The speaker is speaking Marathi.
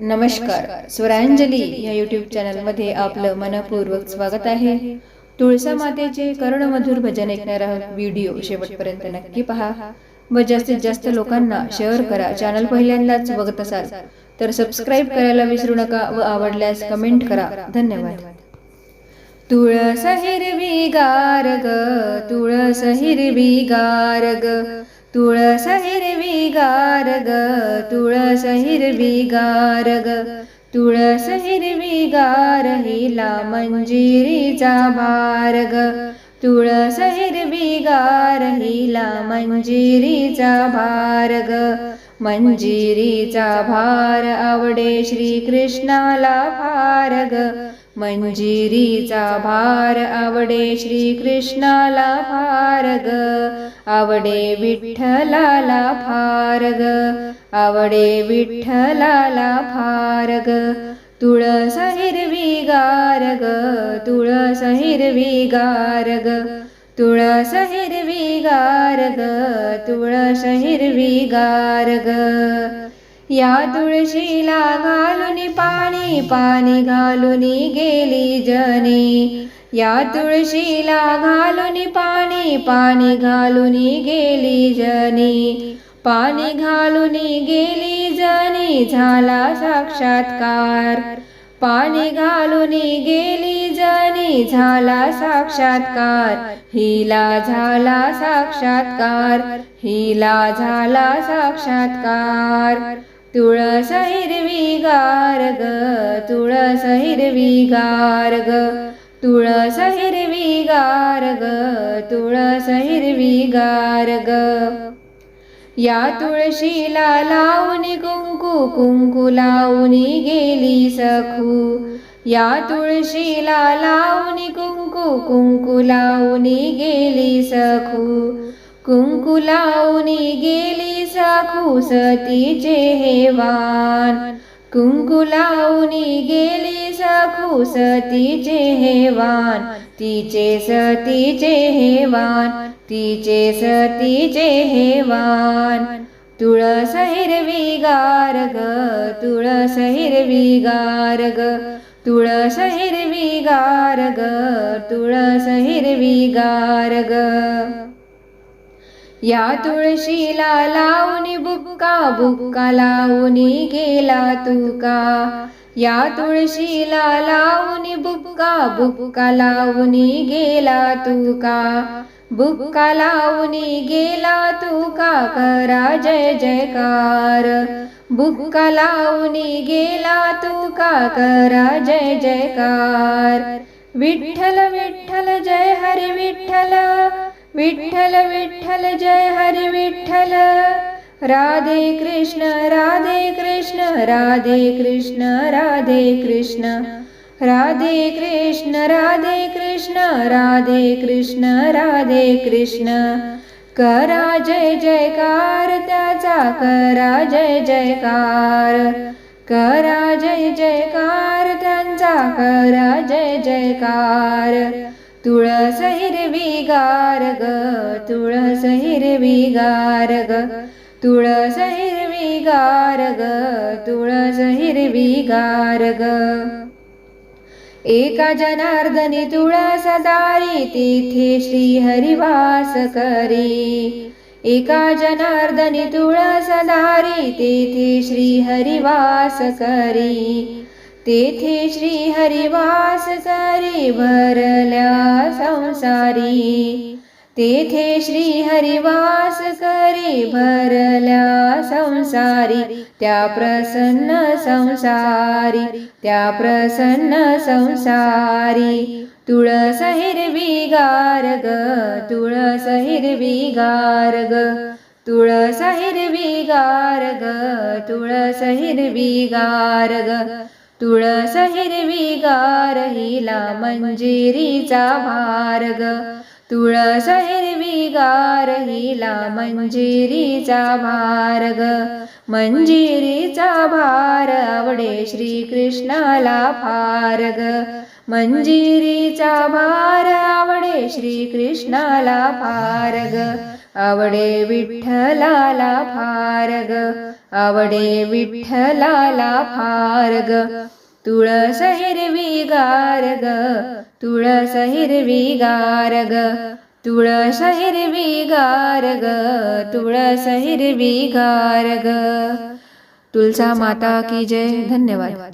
नमस्कार. स्वरांजली या यूट्यूब चॅनलमध्ये आपलं मनपूर्वक स्वागत आहे. तुळसा मातेचे कर्णमधुर भजन ऐकणारा व्हिडिओ शेवटपर्यंत नक्की पहा. व जास्तीत जास्त लोकांना शेअर करा. चॅनल पहिल्यांदाच बघत असाल तर सबस्क्राईब करायला विसरू नका व आवडल्यास कमेंट करा. धन्यवाद. तुळस हिरवी गारग तुळस हिरवी गारग तुळस हिरवी गार ग तुळस हिरवी गारग तुळस हिरवी गार हिला मंजिरीचा भार तुळस हिरवी गार हिला मंजिरीचा भार मंजिरीचा भार आवडे श्रीकृष्णाला कृष्णाला भारग मंजिरीचा भार आवडे श्रीकृष्णाला भार ग आवडे विठ्ठलाला फारग आवडे विठ्ठलाला फारग तुळस हिरवी गारग तुळस हिरवी गारग तुळस हिरवी गारग तुळस हिरवी गारग. या तुळशीला घालून पाणी पाणी घालून गेली जनी. या तुळशीला घालून पाणी पाणी घालून गेली जनी. पाणी घालून गेली जनी झाला साक्षात्कार. पाणी घालून गेली जनी झाला साक्षात्कार. हिला झाला साक्षात्कार. हिला झाला साक्षात्कार. तुळस हिरवी गारग तुळस हिरवी गारग तुळस हिरवी गारग तुळस हिरवी गारग या तुळशीला लावून कुंकू कुंकू लावून गेली सखू. या तुळशीला लावून कुंकू कुंकू लावून गेली सखू. कुंकू लावणी गेली साखूस तिचे हेवान. कुंकू लावणी गेली साखूस तिचे हेवान. तिचे सतीचे हेवान तिचे सतीचे हेवान. तुळस हिरवी गार ग तुळस हिरवी गार ग तुळस हिरवी गार ग तुळस हिरवी गार ग या तुळशीला लावणी बुक्का बुक्का लावणी गेला तुका. या तुळशीला लावणी बुक्का बुक्का लावणी गेला तुका. बुक्का लावणी गेला तुका करा जय जयकार. बुक्का लावणी गेला तुका करा जय जयकार. विठ्ठल विठ्ठल जय हरी विठ्ठल. विठ्ठल विठ्ठल जय हरी विठ्ठल. राधे कृष्ण राधे कृष्ण राधे कृष्ण राधे कृष्ण. राधे कृष्ण राधे कृष्ण राधे कृष्ण राधे कृष्ण. करा जय जयकार त्याचा करा जय जयकार. करा जय जयकार त्यांचा करा जय जयकार. तुळस हिरवी गारग तुळस हिरवी गारग तुळस हिरवी गारग तुळस हिरवी गारग. एका जनार्दनी तुळस दारी तिथे श्री हरिवास करी. एका जनार्दनी तुळस दारी तेथे श्री हरिवास करी. तेथे श्री हरिवास करी भरल्या संसारी. तेथे श्री हरिवास करी भरल्या संसारी. त्या प्रसन्न संसारी त्या प्रसन्न संसारी. तुळस हिरवी गारग तुळस हिरवी गारग तुळस हिरवी गारग तुळस हिरवी गारग तुळस हिरवी गार हिला मंजिरीचा भारग. तुळस हिरवी गार हिला मंजिरीचा भारग. मंजिरीचा भार आवडे श्री कृष्णाला फारग. मंजिरीचा भार आवडे श्री कृष्णाला फारग. आवडे विठ्ठलाला फारग आवडे विठ्ठलाला फार ग तुळस हिरवी गारग ग तुळस हिरवी गार ग तुळस हिरवी गार ग तुळस हिरवी गार ग तुळसा माता की जय धन्यवाद